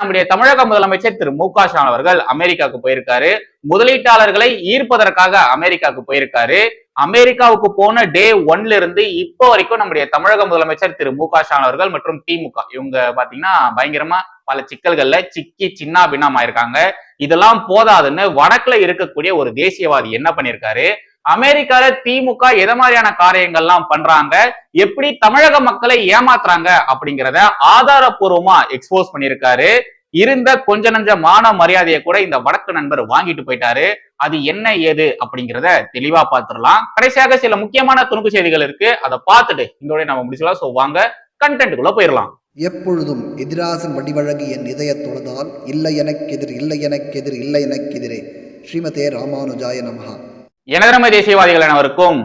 நம்முடைய தமிழக முதலமைச்சர் திரு மு க ஸ்டாலின் அவர்கள் அமெரிக்காவுக்கு போயிருக்காரு. முதலீட்டாளர்களை ஈர்ப்பதற்காக அமெரிக்காவுக்கு போயிருக்காரு. அமெரிக்காவுக்கு போன டே ஒன்ல இருந்து இப்போ வரைக்கும் நம்முடைய தமிழக முதலமைச்சர் திரு மு க ஸ்டாலின் அவர்கள் மற்றும் திமுக இவங்க பாத்தீங்கன்னா பயங்கரமா பல சிக்கல்கள்ல சிக்கி சின்னா பின்னமாயிருக்காங்க இதெல்லாம் போதாதுன்னு வடக்குல இருக்கக்கூடிய ஒரு தேசியவாதி என்ன பண்ணிருக்காரு? அமெரிக்கால திமுக எதை மாதிரியான காரியங்கள்லாம் பண்றாங்க? எப்படி தமிழக மக்களை ஏமாத்துறாங்க? அப்படிங்கிறத ஆதாரபூர்வமா எக்ஸ்போஸ் பண்ணியிருக்காரு. இருந்த கொஞ்ச நஞ்ச மான மரியாதையை கூட இந்த வடக்கு நண்பர் வாங்கிட்டு போயிட்டாரு. அது என்ன ஏது அப்படிங்கிறத தெளிவா பார்த்துடலாம். கடைசியாக சில முக்கியமான துணுக்கு செய்திகள் இருக்கு. அதை பார்த்துட்டு இதோட நம்ம முடிச்சலாம் ஸோ வாங்க கண்டென்ட்டுக்குள்ள போயிடலாம். எப்பொழுதும் எதிராசன் வடிவழகு என் இதய தொழுதால் இல்லை எனக்கெதிர் இல்லை எனக்கெதிர் இல்லை எனக்கெதிரே ஸ்ரீமதே ராமானுஜாய நமகா எனதரமை தேசியவாதிகள் அனைவருக்கும்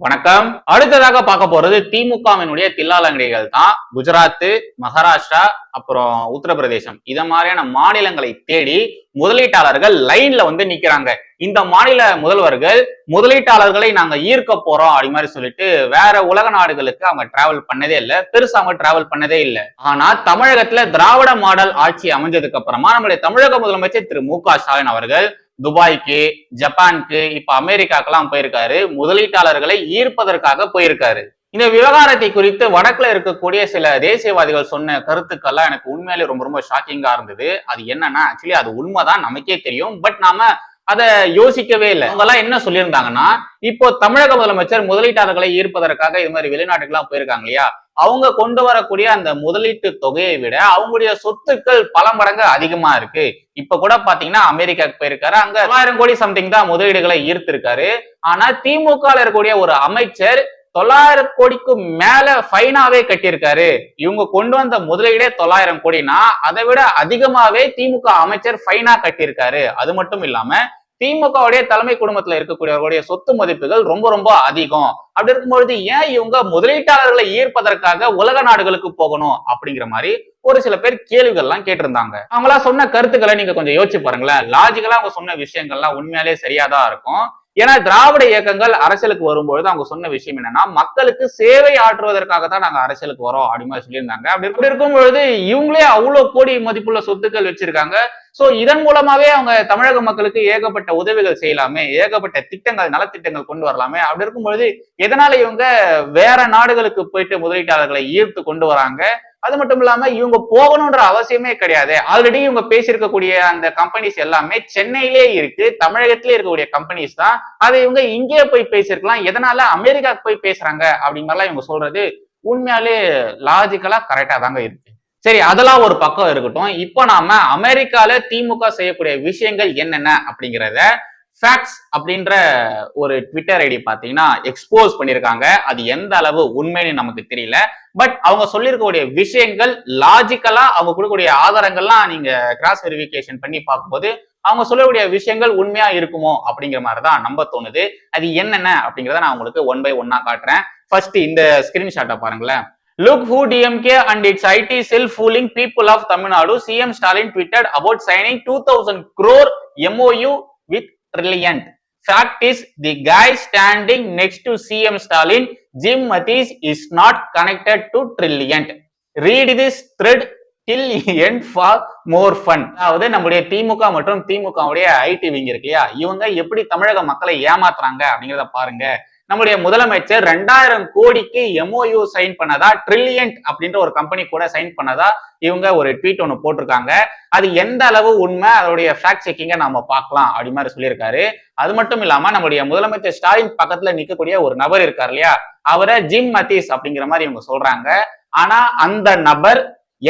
வணக்கம். அடுத்ததாக பார்க்க போறது திமுகவினுடைய தில்லாலங்கடிகள் தான். குஜராத் மகாராஷ்டிரா அப்புறம் உத்தரப்பிரதேசம். இத மாதிரியான மாநிலங்களை தேடி முதலீட்டாளர்கள் லைன்ல வந்து நிக்கிறாங்க. இந்த மாநில முதல்வர்கள் முதலீட்டாளர்களை நாங்க ஈர்க்க போறோம் அப்படி மாதிரி சொல்லிட்டு வேற உலக நாடுகளுக்கு அவங்க டிராவல் பண்ணதே இல்ல. பெருசா அவங்க டிராவல் பண்ணதே இல்ல. ஆனா தமிழகத்துல திராவிட மாடல் ஆட்சி அமைஞ்சதுக்கு அப்புறமா நம்மளுடைய தமிழக முதலமைச்சர் திரு மு க ஸ்டாலின் அவர்கள் துபாய்க்கு ஜப்பானுக்கு இப்ப அமெரிக்காக்கெல்லாம் போயிருக்காரு. முதலீட்டாளர்களை ஈர்ப்பதற்காக போயிருக்காரு. இந்த விவகாரத்தை குறித்து வடக்குல இருக்கக்கூடிய சில தேசியவாதிகள் சொன்ன கருத்துக்கள்லாம் எனக்கு உண்மையிலே ரொம்ப ரொம்ப ஷாக்கிங்கா இருந்தது. அது என்னன்னா ஆக்சுவலி அது உண்மைதான் நமக்கே தெரியும். பட் நாம அதை யோசிக்கவே இல்லை. அவங்கெல்லாம் என்ன சொல்லியிருந்தாங்கன்னா இப்போ தமிழக முதலமைச்சர் முதலீட்டாளர்களை ஈர்ப்பதற்காக இது மாதிரி வெளிநாட்டுக்கெல்லாம் போயிருக்காங்க இல்லையா? அவங்க கொண்டு வரக்கூடிய அந்த முதலீட்டு தொகையை விட அவங்களுடைய சொத்துக்கள் பல மடங்கு அதிகமா இருக்கு. இப்ப கூட பாத்தீங்கன்னா அமெரிக்காவுக்கு போயிருக்காரு. அங்க தொள்ளாயிரம் கோடி சம்திங் தான் முதலீடுகளை ஈர்த்திருக்காரு. ஆனா திமுக இருக்கக்கூடிய ஒரு அமைச்சர் தொள்ளாயிரம் கோடிக்கும் மேல ஃபைனாவே கட்டியிருக்காரு. இவங்க கொண்டு வந்த முதலீடே தொள்ளாயிரம் கோடினா அதை விட அதிகமாவே திமுக அமைச்சர் ஃபைனா கட்டியிருக்காரு. அது மட்டும் இல்லாம திமுகவுடைய தலைமை குடும்பத்துல இருக்கக்கூடியவர்களுடைய சொத்து மதிப்புகள் ரொம்ப ரொம்ப அதிகம். அப்படி இருக்கும்பொழுது ஏன் இவங்க முதலீட்டாளர்களை ஈர்ப்பதற்காக உலக நாடுகளுக்கு போகணும் அப்படிங்கிற மாதிரி ஒரு சில பேர் கேள்விகள்லாம் கேட்டிருந்தாங்க. அவங்களா சொன்ன கருத்துக்களை நீங்க கொஞ்சம் யோசிச்சு பாருங்களேன். லாஜிக்கலா அவங்க சொன்ன விஷயங்கள்லாம் உண்மையாலே சரியாதான் இருக்கும். ஏன்னா திராவிட இயக்கங்கள் அரசியலுக்கு வரும்பொழுது அவங்க சொன்ன விஷயம் என்னன்னா மக்களுக்கு சேவை ஆற்றுவதற்காக தான் நாங்க அரசியலுக்கு வரோம் அப்படின்னு மாதிரி சொல்லியிருந்தாங்க. அப்படி இப்படி இருக்கும் பொழுது இவங்களே அவ்வளவு கோடி மதிப்புள்ள சொத்துக்கள் வச்சிருக்காங்க. சோ இதன் மூலமாவே அவங்க தமிழக மக்களுக்கு ஏகப்பட்ட உதவிகள் செய்யலாமே ஏகப்பட்ட திட்டங்கள் நலத்திட்டங்கள் கொண்டு வரலாமே. அப்படி இருக்கும் பொழுது எதனால இவங்க வேற நாடுகளுக்கு போயிட்டு முதலீட்டாளர்களை ஈர்த்து கொண்டு வராங்க? அது மட்டும் இல்லாம இவங்க போகணும்ன்ற அவசியமே கிடையாது. ஆல்ரெடி இவங்க பேசியிருக்கக்கூடிய அந்த கம்பெனிஸ் எல்லாமே சென்னையிலே இருக்கு தமிழகத்திலே இருக்கக்கூடிய கம்பெனிஸ் தான். அதை இவங்க இங்கேயே போய் பேசியிருக்கலாம் எதனால அமெரிக்காவுக்கு போய் பேசுறாங்க அப்படிங்கிறலாம் இவங்க சொல்றது உண்மையாலே லாஜிக்கலா கரெக்டா தாங்க இருக்கு. சரி அதெல்லாம் ஒரு பக்கம் இருக்கட்டும். இப்போ நாம அமெரிக்கால திமுக செய்யக்கூடிய விஷயங்கள் என்னென்ன அப்படிங்கிறத ஃபேக்ட்ஸ் அப்படின்ற ஒரு ட்விட்டர் ஐடி பார்த்தீங்கன்னா எக்ஸ்போஸ் பண்ணியிருக்காங்க. அது எந்த அளவு உண்மைன்னு நமக்கு தெரியல. பட் அவங்க சொல்லியிருக்கக்கூடிய விஷயங்கள் லாஜிக்கலா அவங்க கொடுக்கக்கூடிய ஆதாரங்கள்லாம் நீங்க கிராஸ் வெரிஃபிகேஷன் பண்ணி பார்க்கும்போது அவங்க சொல்லக்கூடிய விஷயங்கள் உண்மையா இருக்குமோ அப்படிங்கிற மாதிரி தான் நம்ப தோணுது. அது என்னென்ன அப்படிங்கிறத நான் உங்களுக்கு ஒன் பை ஒன்னா காட்டுறேன். ஃபர்ஸ்ட் இந்த ஸ்கிரீன்ஷாட்டை பாருங்களேன். Look who DMK and its IT cell fooling people of Tamil Nadu CM Stalin twitter about signing two thousand crore MOU with Trilliant Fact is, the guy standing next to CM Stalin, Jim Mattis, is not connected to Trilliant. Read this thread till end for more fun. அதாவது நம்முடைய திமுக மற்றும் திமுகவுடைய IT wing இருக்கு இல்லையா இவங்க எப்படி தமிழக மக்களை ஏமாத்துறாங்க அப்படிங்கிறத பாருங்க நம்முடைய முதலமைச்சர் ரெண்டாயிரம் கோடிக்கு எம்ஓயு சைன் பண்ணதா? ட்ரில்லியன்ட் அப்படின்ற ஒரு கம்பெனி கூட சைன் பண்ணதா? இவங்க ஒரு ட்வீட் ஒன்று போட்டிருக்காங்க. அது எந்த அளவு உண்மை? அதோடைய ஃபேக்ட் செக்கிங்கை நாம பார்க்கலாம் அப்படி மாதிரி சொல்லியிருக்காரு. அது மட்டும் இல்லாம நம்முடைய முதலமைச்சர் ஸ்டாலின் பக்கத்துல நிற்கக்கூடிய ஒரு நபர் இருக்கார் இல்லையா? அவரை ஜிம் மத்தீஸ் அப்படிங்கிற மாதிரி இவங்க சொல்றாங்க. ஆனா அந்த நபர்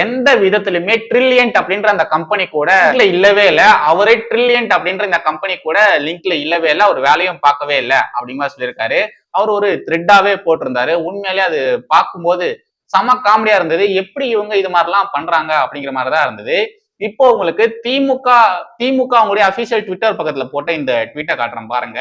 எந்த விதத்திலுமே ட்ரில்லியன்ட் அப்படின்ற அந்த கம்பெனி கூட இல்லவே இல்லை. அவரே ட்ரில்லியன்ட் அப்படின்ற இந்த கம்பெனி கூட லிங்க்ல இல்லவே இல்லை. அவர் வேலையும் பார்க்கவே இல்லை அப்படிங்கிற சொல்லியிருக்காரு. அவர் ஒரு த்ரெட்டாவே போட்டிருந்தாரு. உண்மையிலே அது பார்க்கும்போது செம காமெடியா இருந்தது. எப்படி இவங்க இது மாதிரிலாம் பண்றாங்க அப்படிங்கிற மாதிரி தான் இருந்தது. இப்போ உங்களுக்கு திமுக திமுக அவங்களுடைய அபிஷியல் ட்விட்டர் பக்கத்துல போட்ட இந்த ட்வீட்டை காட்டுறேன் பாருங்க.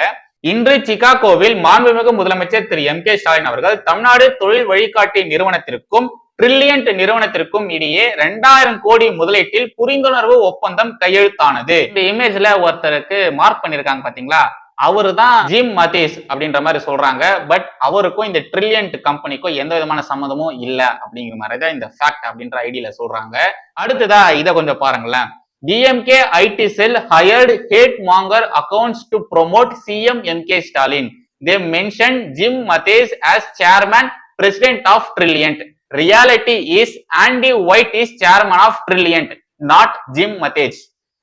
இன்று சிகாகோவில் மாண்புமிகு முதலமைச்சர் திரு எம் கே ஸ்டாலின் அவர்கள் தமிழ்நாடு தொழில் வழிகாட்டி நிறுவனத்திற்கும் ட்ரில்லியன்ட் நிறுவனத்திற்கும் இடையே ரெண்டாயிரம் கோடி முதலீட்டில் புரிந்துணர்வு ஒப்பந்தம் கையெழுத்தானது. இந்த இமேஜ்ல ஒருத்தருக்கு மார்க் பண்ணிருக்காங்க பாத்தீங்களா? அவரு தான் ஜிம் மதேஸ் அப்படின்ற மாதிரி சொல்றாங்க. பட் அவருக்கும் இந்த ட்ரில்லியன்ட் கம்பெனிக்கும் எந்த விதமான சம்மந்தமும் இல்ல அப்படிங்கிற மாதிரி தான் இந்த ஃபேக்ட் அப்படின்ற ஐடியில சொல்றாங்க. அடுத்ததா இதை கொஞ்சம் பாருங்களேன். DMK IT cell hired hate monger accounts to promote CM MK Stalin they mention Jim Mathes as chairman president of Trilliant Reality is Andy White is chairman of Trilliant, not Jim Matej.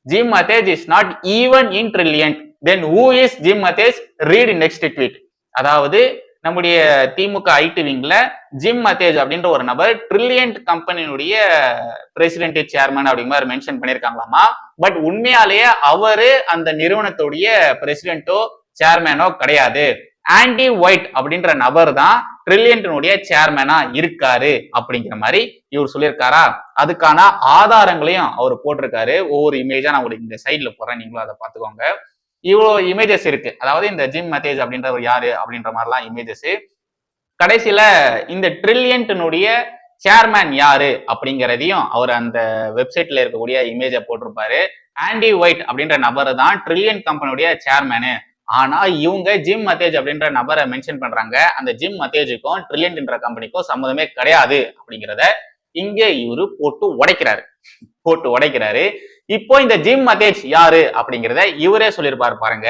Jim Matej is not even in Trilliant. Then who is Jim Matej? Read next tweet. அதாவது நம்முடைய திமுக ID விங்ல gym மத்தேஜ் அப்படின்ற ஒரு நபர் ட்ரில்லியன்ட் கம்பெனியினுடைய president chairman அப்படிங்கிற மாதிரி mention பண்ணியிருக்காங்களாமா but உண்மையாலேயே அவரு அந்த நிறுவனத்துடைய பிரசிடென்ட்டோ சேர்மேனோ கிடையாது ஆண்டி ஒயிட் அப்படின்ற நபர் தான் ட்ரில்லியன்டனுடைய சேர்மேனா இருக்காரு அப்படிங்கிற மாதிரி இவர் சொல்லியிருக்காரா? அதுக்கான ஆதாரங்களையும் அவர் போட்டிருக்காரு. ஒவ்வொரு இமேஜா நான் உங்களுக்கு இந்த சைட்ல போடுறேன். நீங்களும் அதை பார்த்துக்கோங்க. இவ்வளோ இமேஜஸ் இருக்கு. அதாவது இந்த ஜிம் மெத்தேஜ் அப்படின்றவர் யாரு அப்படின்ற மாதிரிலாம் இமேஜஸ் கடைசியில இந்த ட்ரில்லியன்டனுடைய சேர்மேன் யாரு அப்படிங்கிறதையும் அவர் அந்த வெப்சைட்ல இருக்கக்கூடிய இமேஜை போட்டிருப்பாரு. ஆண்டி ஒயிட் அப்படின்ற நபர் தான் ட்ரில்லியன் கம்பெனியுடைய சேர்மேனு ஆனா இவங்க ஜிம் மத்தேஜ் அப்படின்ற நபரை மென்ஷன் பண்றாங்க. அந்த ஜிம் மத்தேஜுக்கும் ட்ரில்லியன்ட்ன்ற கம்பெனிக்கும் சம்மந்தமே கிடையாது அப்படிங்கிறத இங்க இவரு போட்டு உடைக்கிறாரு. போட்டு உடைக்கிறாரு. இப்போ இந்த ஜிம் மத்தேஜ் யாரு அப்படிங்கிறத இவரே சொல்லியிருப்பாரு பாருங்க.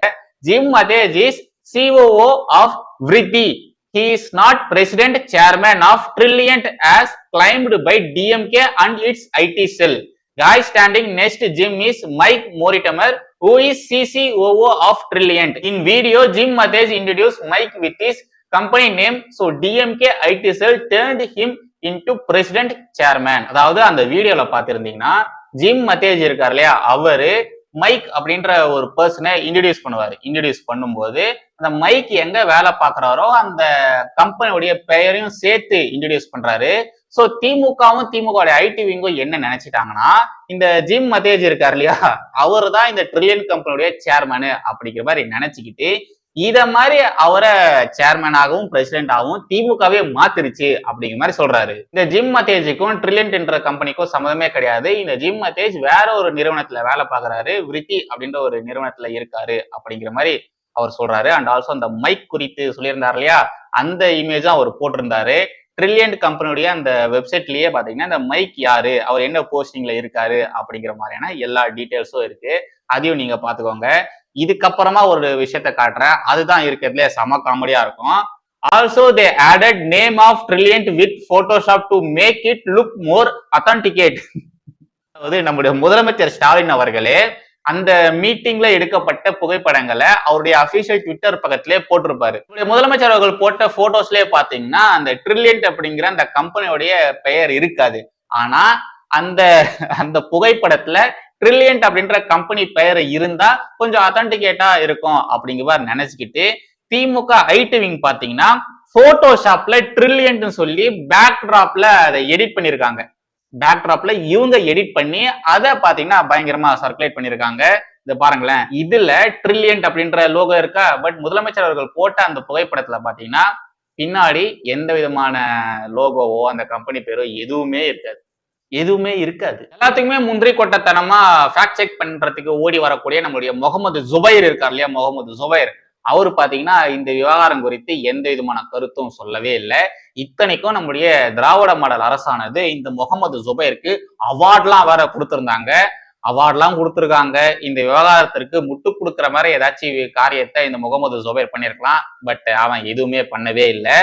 Jim Mathes is COO of விரித்தி he is not president chairman of trilliant as claimed by dmk and its it cell. Guy standing next Jim is Mike Mortimer who is CC CCOO of Trilliant in video Jim Mathesh introduced Mike with his company name so DMK IT cell turned him into president chairman அதாவது அந்த வீடியோல பாத்திருந்தீங்கன்னா gym மத்தேஜ் இருக்கார் இல்லையா அவரு mic அப்படின்ற ஒரு பர்சனை introduce பண்ணுவார் இன்ட்ரடியூஸ் பண்ணும்போது அந்த மைக் எங்க வேலை பார்க்குறாரோ அந்த கம்பெனியுடைய பெயரையும் சேர்த்து இன்ட்ரடியூஸ் பண்றாரு சோ திமுகவும் திமுக ஐடி விங்கும் என்ன நினைச்சிட்டாங்கன்னா இந்த ஜிம் மத்தேஜ் இருக்கார் இல்லையா? அவர் தான் இந்த ட்ரில்லியன் கம்பெனியுடைய சேர்மனு அப்படிங்கிற மாதிரி நினைச்சுக்கிட்டு இத மாதிரி அவரை சேர்மனாகவும் பிரசிடென்டாகவும் திமுகவே மாத்திருச்சு அப்படிங்கிற மாதிரி சொல்றாரு. இந்த ஜிம் மத்தேஜுக்கும் ட்ரில்லியன்ட் என்ற கம்பெனிக்கும் சம்மதமே கிடையாது. இந்த ஜிம் மத்தேஜ் வேற ஒரு நிறுவனத்துல வேலை பார்க்கறாரு விரித்தி அப்படின்ற ஒரு நிறுவனத்துல இருக்காரு அப்படிங்கிற மாதிரி அவர் சொல்றாரு. அண்ட் ஆல்சோ அந்த மைக் குறித்து சொல்லியிருந்தார் இல்லையா? அந்த இமேஜும் அவர் போட்டிருந்தாரு. ட்ரில்லியன்ட் கம்பெனியுடைய அந்த வெப்சைட்லயே பாத்தீங்கன்னா இந்த மைக் யாரு? அவர் என்ன போஸ்டிங்ல இருக்காரு? அப்படிங்கிற மாதிரியான எல்லா டீட்டெயில்ஸும் இருக்கு. அதையும் நீங்க பாத்துக்கோங்க. இதுக்கப்புறமா ஒரு விஷயத்த காட்டுறேன். அதுதான் இருக்கிறதுல செம காமெடியா இருக்கும். Also they added name of Trilliant with Photoshop to make it look more authentic அதாவது நம்முடைய முதலமைச்சர் ஸ்டாலின் அவர்களே அந்த மீட்டிங்ல எடுக்கப்பட்ட புகைப்படங்களை அவருடைய அபிஷியல் ட்விட்டர் பக்கத்திலே போட்டிருப்பாரு. நம்முடைய முதலமைச்சர் அவர்கள் போட்ட போட்டோஸ்லயே பாத்தீங்கன்னா அந்த ட்ரில்லியன்ட் அப்படிங்கிற அந்த கம்பெனியோடைய பெயர் இருக்காது. ஆனா அந்த அந்த புகைப்படத்துல ட்ரில்லியன்ட் அப்படின்ற கம்பெனி பெயர் இருந்தா கொஞ்சம் அத்தன்டிகேட்டா இருக்கும் அப்படிங்கிற மாதிரி நினைச்சுக்கிட்டு திமுக ஐடி விங் பாத்தீங்கன்னா போட்டோஷாப்ல ட்ரில்லியன்ட்னு சொல்லி பேக் டிராப்ல அதை எடிட் பண்ணிருக்காங்க. பேக்டராப்ல இவங்க எடிட் பண்ணி அதை பாத்தீங்கன்னா பயங்கரமா சர்க்குலேட் பண்ணிருக்காங்க. இது பாருங்களேன். இதுல ட்ரில்லியன்ட் அப்படின்ற லோகோ இருக்கா? பட் முதலமைச்சர் அவர்கள் போட்ட அந்த புகைப்படத்துல பாத்தீங்கன்னா பின்னாடி எந்த விதமான லோகோவோ அந்த கம்பெனி பேரோ எதுவுமே இருக்காது. எதுவுமே இருக்காது. எல்லாத்துக்குமே முந்திரி கொட்டத்தனமா ஃபேக்ட் செக் பண்றதுக்கு ஓடி வரக்கூடிய நம்மளுடைய முகமது ஜுபைர் இருக்கார் இல்லையா? முகமது ஜுபைர். அவர் பாத்தீங்கன்னா இந்த விவகாரம் குறித்து எந்த விதமான கருத்தும் சொல்லவே இல்லை. இத்தனைக்கும் நம்முடைய திராவிட மாடல் அரசானது இந்த முகமது ஜுபைருக்கு அவார்ட்லாம் வேற கொடுத்துருந்தாங்க. அவார்ட்லாம் கொடுத்துருக்காங்க. இந்த விவகாரத்திற்கு முட்டு கொடுக்குற மாதிரி ஏதாச்சும் காரியத்தை இந்த முகமது ஜுபைர் பண்ணியிருக்கலாம். பட் அவன் எதுவுமே பண்ணவே இல்லை.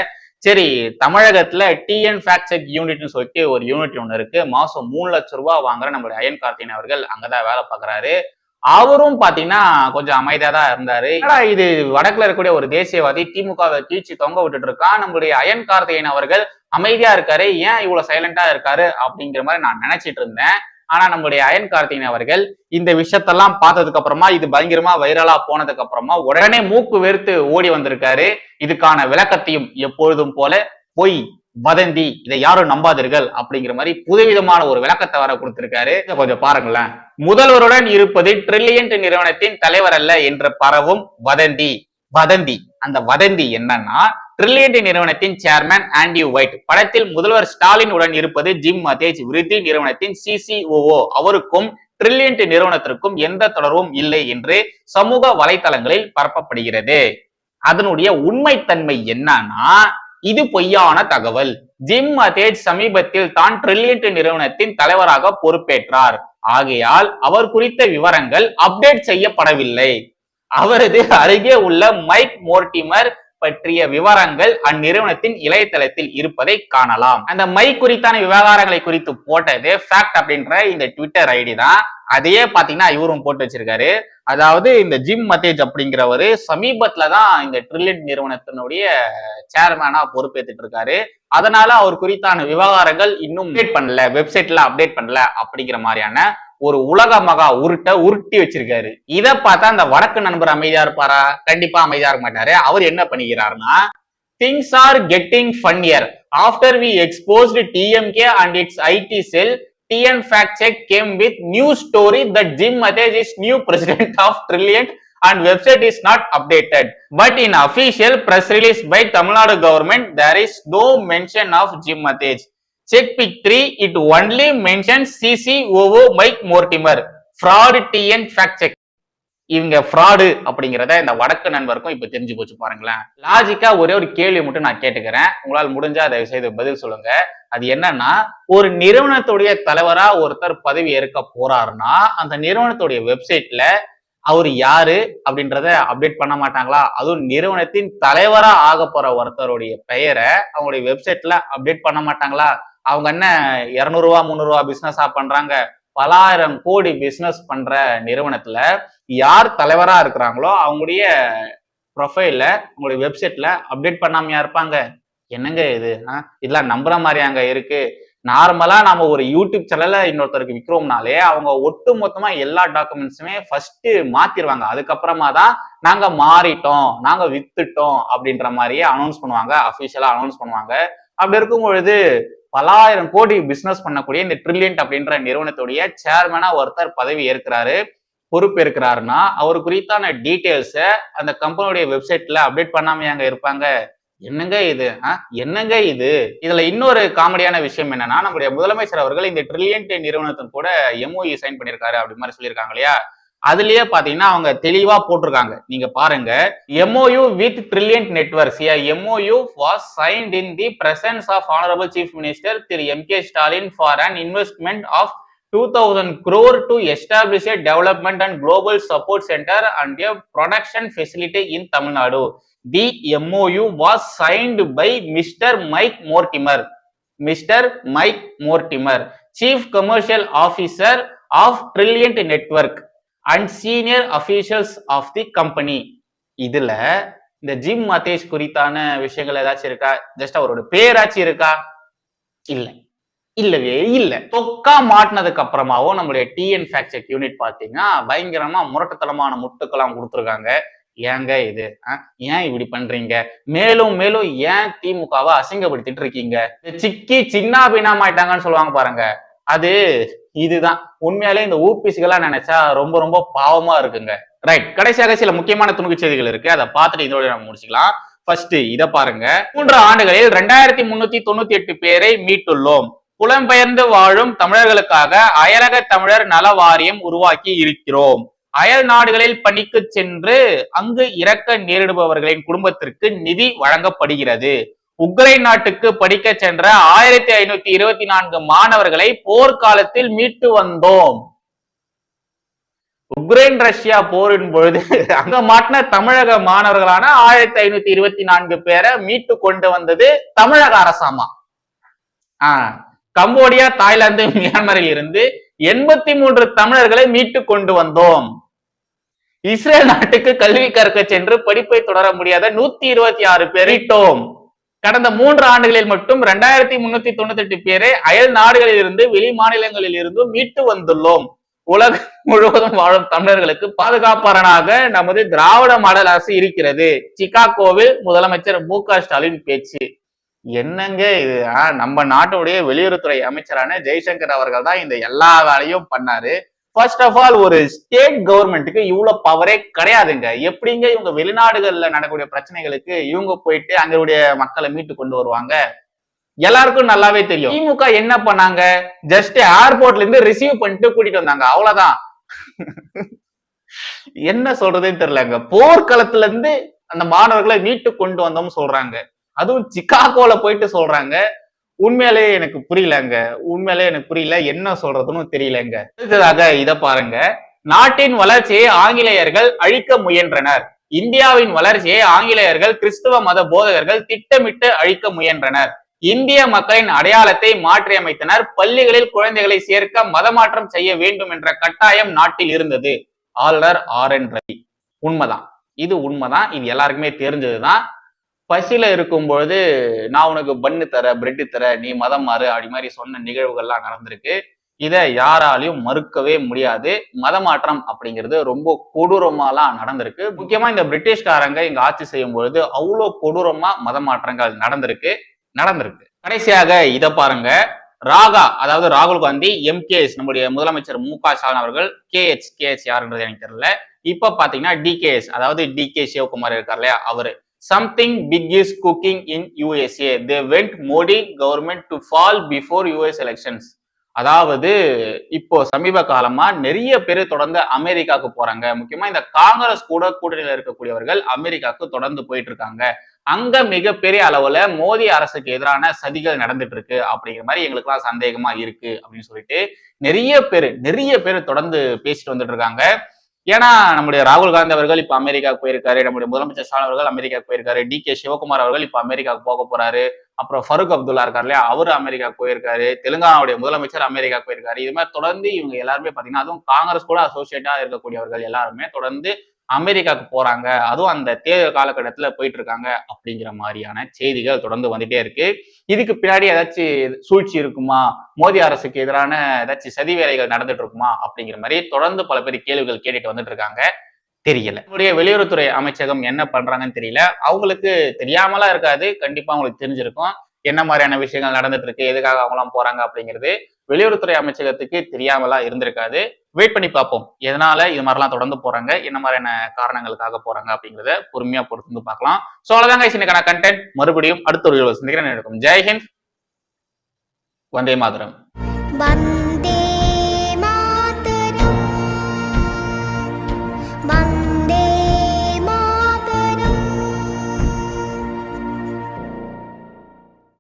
சரி தமிழகத்துல டிஎன் ஃபேக்ட் செக் யூனிட்னு சொல்லிட்டு ஒரு யூனிட் ஒன்று இருக்கு. மாசம் மூணு லட்சம் ரூபாய் வாங்குற நம்மளுடைய அயன் கார்த்தின் அவர்கள் அங்கதான் வேலை பார்க்குறாரு. அவரும் பாத்தீங்கன்னா கொஞ்சம் அமைதியா தான் இருந்தாரு இது? வடக்குல இருக்கக்கூடிய ஒரு தேசியவாதி திமுகவை கீழ்ச்சி தொங்க விட்டுட்டு இருக்கான். நம்மளுடைய அயன் கார்த்திகேயன் அவர்கள் அமைதியா இருக்காரு. ஏன் இவ்வளவு சைலண்டா இருக்காரு அப்படிங்கிற மாதிரி நான் நினைச்சிட்டு இருந்தேன். ஆனா நம்முடைய அயன் கார்த்திகேயன் அவர்கள் இந்த விஷயத்தெல்லாம் பார்த்ததுக்கு அப்புறமா இது பயங்கரமா வைரலா போனதுக்கு அப்புறமா உடனே மூக்கு வெறுத்து ஓடி வந்திருக்காரு. இதுக்கான விளக்கத்தையும் எப்பொழுதும் போல பொய். வதந்தி இதை யாரும் நம்பாதீர்கள் அப்படிங்கிற மாதிரி புதுவிதமான ஒரு விளக்கத்தை வர கொடுத்திருக்காரு. கொஞ்சம் பாருங்களேன். முதல்வருடன் இருப்பது ட்ரில்லியன்ட் நிறுவனத்தின் தலைவர் அல்ல என்று பரவும் வதந்தி. வதந்தி. அந்த வதந்தி என்னன்னா ட்ரில்லியன்ட் நிறுவனத்தின் சேர்மேன் ஆண்டி ஒயிட் படத்தில் முதல்வர் ஸ்டாலின் உடன் இருப்பது ஜிம் மதேஜ். விருத்தி நிறுவனத்தின் சிசிஓஓ அவருக்கும் ட்ரில்லியன்ட் நிறுவனத்திற்கும் எந்த தொடர்பும் இல்லை என்று சமூக வலைதளங்களில் பரப்பப்படுகிறது. அதனுடைய உண்மைத்தன்மை என்னன்னா இது பொய்யான தகவல். ஜிம் மதேஜ் சமீபத்தில் தான் ட்ரில்லியன்ட் நிறுவனத்தின் தலைவராக பொறுப்பேற்றார். ஆகையால் அவர் குறித்த விவரங்கள் அப்டேட் செய்யப்படவில்லை. அவரது அருகே உள்ள மைக் மோர்டிமர் பற்றிய விவரங்கள் அந்நிறுவனத்தின் இளையதளத்தில் இருப்பதை காணலாம். அந்த மைக் குறித்தான விவகாரங்களை குறித்து போட்டது ஃபேக்ட் அப்படின்ற இந்த ட்விட்டர் ஐடி தான். அதையே பாத்தீங்கன்னா இவரும் போட்டு வச்சிருக்காரு. அதாவது இந்த ஜிம் மத்தேஜ் அப்படிங்கிறவரு சமீபத்துல தான் இந்த ட்ரில்லியன் நிறுவனத்தினுடைய சேர்மேனா பொறுப்பேற்றுட்டு இருக்காரு அதனால அவர் குறித்தான விவகாரங்கள் இன்னும் அப்டேட் பண்ணல வெப்சைட்ல அப்டேட் பண்ணல அப்படிங்கிற மாதிரியான ஒரு உலக மகா உருட்ட உருட்டி வச்சிருக்காரு. இதை பார்த்தா அந்த வடக்கு நண்பர் அமைதியா இருப்பாரா? கண்டிப்பா அமைதியா இருக்க மாட்டாரு. அவர் என்ன பண்ணிக்கிறாருன்னா things are getting funnier after we exposed DMK and it's IT cell TN fact check came with new story that Jim Matej is new president of Trilliant and website is not updated. But in official press release by Tamil Nadu government, there is no mention of Jim Matej. Check pic 3, it only mentions CCOO Mike Mortimer. Fraud TN fact check. இவங்க fraud அப்படிங்கிறத இந்த வடக்கு நண்பருக்கும் இப்ப தெரிஞ்சு போச்சு பாருங்களேன் லாஜிக்கா ஒரே ஒரு கேள்வி மட்டும் நான் கேட்டுக்கிறேன் உங்களால் முடிஞ்சா தயவு செய்து பதில் சொல்லுங்க அது என்னன்னா ஒரு நிறுவனத்துடைய தலைவரா ஒருத்தர் பதவி ஏற்க போறாருன்னா அந்த நிறுவனத்துடைய வெப்சைட்ல அவர் யாரு அப்படின்றத அப்டேட் பண்ண மாட்டாங்களா? அதுவும் நிறுவனத்தின் தலைவரா ஆக போற ஒருத்தருடைய பெயரை அவங்களுடைய வெப்சைட்ல அப்டேட் பண்ண மாட்டாங்களா? அவங்க என்ன இருநூறுவா முந்நூறுவா பிசினஸா பண்றாங்க? பலாயிரம் கோடி பிசினஸ் பண்ற நிறுவனத்துல யார் தலைவரா இருக்கிறாங்களோ அவங்களுடைய ப்ரொஃபைல உங்களுடைய வெப்சைட்ல அப்டேட் பண்ணாமையா இருப்பாங்க. என்னங்க இது? இதெல்லாம் நம்புற மாதிரி அங்க இருக்கு. நார்மலா நம்ம ஒரு யூடியூப் சேனல்ல இன்னொருத்தருக்கு விற்கிறோம்னாலே அவங்க ஒட்டு மொத்தமா எல்லா டாக்குமெண்ட்ஸுமே ஃபர்ஸ்ட் மாத்திருவாங்க. அதுக்கப்புறமா தான் நாங்க மாறிட்டோம் நாங்க வித்துட்டோம் அப்படின்ற மாதிரியே அனௌன்ஸ் பண்ணுவாங்க அபிஷியலா அனௌன்ஸ் பண்ணுவாங்க. அப்படி இருக்கும் பொழுது பலாயிரம் கோடி பிசினஸ் பண்ணக்கூடிய இந்த ட்ரில்லியன்ட் அப்படின்ற நிறுவனத்துடைய சேர்மனா ஒருத்தர் பதவி ஏற்கிறாரு. பொறுப்பேற்கிறாருன்னா அவர் குறித்தான டீட்டெயில்ஸை அந்த கம்பெனியுடைய வெப்சைட்ல அப்டேட் பண்ணாமையாங்க இருப்பாங்க. என்னங்க இது? ஆ? என்னங்க இது? இதுல இன்னொரு காமெடியான விஷயம் என்னன்னா நம்முடைய முதலமைச்சர் அவர்கள் இந்த ட்ரில்லியன்ட் நிறுவனத்தின் கூட எம்ஓஇ சைன் பண்ணியிருக்காரு அப்படி மாதிரி சொல்லியிருக்காங்க இல்லையா? அதுலயே பாத்தீங்கன்னா அவங்க தெளிவா போட்டிருக்காங்க. நீங்க பாருங்க. MOU with Trilliant Networks MOU was signed in the presence of honourable chief minister Thiru M K Stalin for an investment of 2000 crore to to establish development and global support centre and production facility in Tamil Nadu the MOU was signed by Mr Mike Mortimer Mr Mike Mortimer chief commercial officer of Trilliant network and senior officials of the company இதுல இந்த gym மத்தேஷ் குறித்தான விஷயங்கள் ஏதாச்சும் இருக்கா? Just அவரோட பேராச்சும் இருக்கா? இல்லை. இல்லவே இல்லை. தொக்கா மாட்டினதுக்கு அப்புறமாவும் நம்மளுடைய டிஎன் ஃபேக்சர் யூனிட் பார்த்தீங்கன்னா பயங்கரமா முரட்டுத்தனமான முட்டுக்கெல்லாம் கொடுத்துருக்காங்க. ஏங்க இது? ஆ? ஏன் இப்படி பண்றீங்க? மேலும் மேலும் ஏன் திமுகவை அசிங்கப்படுத்திட்டு இருக்கீங்க? சிக்கி சின்ன பின்னாமாயிட்டாங்கன்னு சொல்லுவாங்க பாருங்க. அது இதுதான். உண்மையாலே இந்த ஊபிசிகளாக நினைச்சா ரொம்ப ரொம்ப பாவமா இருக்குங்க. ரைட் கடைசியாக சில முக்கியமான துணுக்கு செய்திகள் இருக்கு. அதை பார்த்துட்டு இதோட நம்ம முடிச்சுக்கலாம். ஃபர்ஸ்ட் இதை பாருங்க. மூன்று ஆண்டுகளில் ரெண்டாயிரத்தி முன்னூத்தி தொண்ணூத்தி எட்டு பேரை மீட்டுள்ளோம். புலம்பெயர்ந்து வாழும் தமிழர்களுக்காக அயலக தமிழர் நல வாரியம் உருவாக்கி இருக்கிறோம். அயல் நாடுகளில் பணிக்கு சென்று அங்கு இறக்க நேரிடுபவர்களின் குடும்பத்திற்கு நிதி வழங்கப்படுகிறது. உக்ரைன் நாட்டுக்கு படிக்க சென்ற ஆயிரத்தி ஐநூத்தி இருபத்தி நான்கு மாணவர்களை போர்க்காலத்தில் மீட்டு வந்தோம். உக்ரைன் ரஷ்யா போரின் பொழுது அங்க மாட்டின தமிழக மாணவர்களான ஆயிரத்தி ஐநூத்தி இருபத்தி நான்கு பேரை மீட்டு கொண்டு வந்தது தமிழக அரசாமா. ஆஹ் கம்போடியா தாய்லாந்து மியான்மரில் இருந்து எண்பத்தி மூன்று தமிழர்களை மீட்டு கொண்டு வந்தோம். இஸ்ரேல் நாட்டுக்கு கல்வி கற்க சென்று படிப்பை தொடர முடியாத நூத்தி இருபத்தி ஆறு பேரிட்டோம் கடந்த மூன்று ஆண்டுகளில் மட்டும் ரெண்டாயிரத்தி முன்னூத்தி தொண்ணூத்தி எட்டு பேரை அயல் நாடுகளில் இருந்து வெளி மாநிலங்களில் இருந்தும் மீட்டு வந்துள்ளோம். உலகம் முழுவதும் வாழும் தமிழர்களுக்கு பாதுகாப்பாளனாக நமது திராவிட மாடல் அரசு இருக்கிறது. சிகாகோவில் முதலமைச்சர் மு க ஸ்டாலின் பேச்சு. என்னங்க இது? நம்ம நாட்டுடைய வெளியுறவுத்துறை அமைச்சரான ஜெய்சங்கர் அவர்கள் தான் இந்த எல்லா வேலையும் பண்ணாரு. ஃபர்ஸ்ட் ஆஃப் ஆல் ஒரு ஸ்டேட் கவர்மெண்ட்டுக்கு இவ்வளவு பவரே கிடையாதுங்க. எப்படிங்க இவங்க வெளிநாடுகள்ல நடக்கக்கூடிய பிரச்சனைகளுக்கு இவங்க போயிட்டு அங்களுடைய மக்களை மீட்டு கொண்டு வருவாங்க? எல்லாருக்கும் நல்லாவே தெரியும். திமுக என்ன பண்ணாங்க? ஜஸ்ட் ஏர்போர்ட்ல இருந்து ரிசீவ் பண்ணிட்டு கூட்டிட்டு வந்தாங்க. அவ்வளவுதான். என்ன சொல்றதுன்னு தெரியலங்க. போர்க்களத்துல இருந்து அந்த மாணவர்களை மீட்டு கொண்டு வந்தோம்னு சொல்றாங்க. அதுவும் சிக்காகோல போயிட்டு சொல்றாங்க. உண்மையிலேயே எனக்கு புரியலங்க. உண்மையிலேயே எனக்கு புரியல. என்ன சொல்றதுன்னு தெரியலங்க. அடுத்ததாக இத பாருங்க. நாட்டின் வளர்ச்சியை ஆங்கிலேயர்கள் அழிக்க முயன்றனர். இந்தியாவின் வளர்ச்சியை ஆங்கிலேயர்கள் கிறிஸ்துவ மத போதகர்கள் திட்டமிட்டு அழிக்க முயன்றனர். இந்திய மக்களின் அடையாளத்தை மாற்றியமைத்தனர். பள்ளிகளில் குழந்தைகளை சேர்க்க மதமாற்றம் செய்ய வேண்டும் என்ற கட்டாயம் நாட்டில் இருந்தது. ஆளுநர் ஆர் என் ரவி. உண்மைதான். இது உண்மைதான். இது எல்லாருக்குமே தெரிஞ்சதுதான். பசியில இருக்கும்பொழுது நான் உனக்கு பன்னு தர பிரெட் தர நீ மதம் மாறு அப்படி மாதிரி சொன்ன நிகழ்வுகள்லாம் நடந்திருக்கு. இதை யாராலையும் மறுக்கவே முடியாது. மதமாற்றம் அப்படிங்கிறது ரொம்ப கொடூரமாலாம் நடந்திருக்கு. முக்கியமா இந்த பிரிட்டிஷ்காரங்க இங்க ஆட்சி செய்யும் பொழுது அவ்வளோ கொடூரமா மதமாற்றங்கள் நடந்திருக்கு நடந்திருக்கு. கடைசியாக இதை பாருங்க. ராகா அதாவது ராகுல் காந்தி எம்கேஎஸ் நம்முடைய முதலமைச்சர் மு க ஸ்டாலின் அவர்கள் கேஎச் கேஎச் யாருன்றது எனக்கு தெரியல. இப்ப பாத்தீங்கன்னா டிகேஎஸ் அதாவது டி கே சிவகுமார் இருக்கார் இல்லையா அவரு. Something big is cooking in USA they went Modi government to fall before US elections அதாவது இப்போ சமீப காலமா நிறைய பேர் தொடர்ந்து அமெரிக்காவுக்கு போறாங்க. முக்கியமா இந்த காங்கிரஸ் கூட கூட்டணியில் இருக்கக்கூடியவர்கள் அமெரிக்காவுக்கு தொடர்ந்து போயிட்டு இருக்காங்க. அங்க மிகப்பெரிய அளவுல மோடி அரசுக்கு எதிரான சதிகள் நடந்துட்டு இருக்கு அப்படிங்கிற மாதிரி எங்களுக்குலாம் சந்தேகமா இருக்கு அப்படின்னு சொல்லிட்டு நிறைய பேர் நிறைய பேர் தொடர்ந்து பேசிட்டு வந்துட்டு இருக்காங்க. ஏன்னா நம்முடைய ராகுல் காந்தி அவர்கள் இப்ப அமெரிக்காவுக்கு போயிருக்காரு நம்முடைய முதலமைச்சர் ஸ்டாலின் அவர்கள் அமெரிக்காவுக்கு போயிருக்காரு டி கே சிவகுமார் அவர்கள் இப்ப அமெரிக்காவுக்கு போக போறாரு அப்புறம் ஃபருக் அப்துல்லா இருக்கார் இல்லையா அவரு அமெரிக்காவுக்கு போயிருக்காரு தெலுங்கானாவுடைய முதலமைச்சர் அமெரிக்காவுக்கு போயிருக்காரு. இது மாதிரி தொடர்ந்து இவங்க எல்லாருமே பாத்தீங்கன்னா அதுவும் காங்கிரஸ் கூட அசோசியேட்டா இருக்கக்கூடியவர்கள் எல்லாருமே தொடர்ந்து அமெரிக்காவுக்கு போறாங்க. அதுவும் அந்த தேர்தல் காலகட்டத்தில் போயிட்டு இருக்காங்க அப்படிங்கிற மாதிரியான செய்திகள் தொடர்ந்து வந்துட்டே இருக்கு. இதுக்கு பின்னாடி ஏதாச்சும் சூழ்ச்சி இருக்குமா? மோடி அரசுக்கு எதிரான ஏதாச்சும் சதி வேலைகள் நடந்துட்டு இருக்குமா அப்படிங்கிற மாதிரி தொடர்ந்து பல பேர் கேள்விகள் கேட்டுட்டு வந்துட்டு இருக்காங்க தெரியல. நம்முடைய வெளியுறவுத்துறை அமைச்சகம் என்ன பண்றாங்கன்னு தெரியல. அவங்களுக்கு தெரியாமலாம் இருக்காது. கண்டிப்பா அவங்களுக்கு தெரிஞ்சிருக்கும். என்ன மாதிரியான விஷயங்கள் நடந்துட்டு இருக்கு எதுக்காக அவங்களாம் போறாங்க அப்படிங்கிறது. வெளியுறவுத்துறை அமைச்சகத்துக்கு தெரியாமலா இருந்திருக்காது. வெயிட் பண்ணி பார்ப்போம். எதனால இது மாதிரிலாம் தொடர்ந்து போறாங்க? என்ன மாதிரியான காரணங்களுக்காக போறாங்க அப்படிங்கிறத பொறுமையா பொறுத்து வந்து பார்க்கலாம் ஸோ அவ்வளோதாங்க இன்னைக்கான கண்டென்ட் மறுபடியும் அடுத்த ஒரு சந்திக்கிறேன். இருக்கும் ஜெய்ஹிந்த் வந்தே மாதரம்.